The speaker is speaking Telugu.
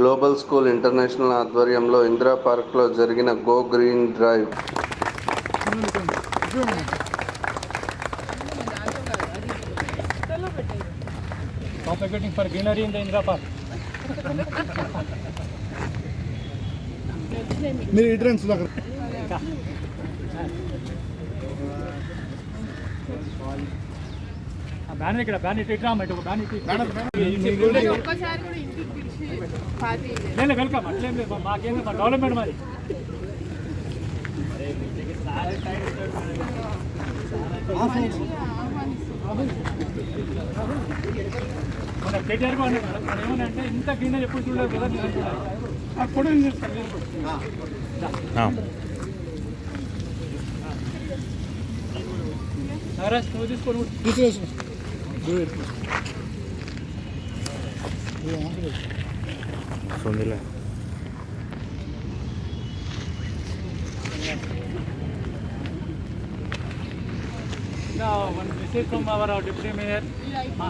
గ్లోబల్ స్కూల్ ఇంటర్నేషనల్ ఆధ్వర్యంలో ఇందిరా పార్క్లో జరిగిన గో గ్రీన్ డ్రైవ్ మీరు ఎంట్రన్స్ దగ్గర బ్యానర్ ఇక్కడ బ్యానర్ ఇటు ఇట్లా ఇటు ఒక బ్యానర్ ఇటు ఒక్కసారి కూడా ఇంటికి పిలిచి పార్టీ లేదు. వెల్కమ్. అట్లేం లేదు మా- మాకేంది మా డెవలప్మెంట్ మాది. మన కేటీఆర్ అంటే ఇంత గ్రీనరీ ఎప్పుడు చూడలేదు కదా నేను అంటున్నాను. ఆ ఫోటో నేను చేస్తాను, నేను కూడా. నాగరాజ్ నువ్వు తీసుకో నువ్వు తీసేసి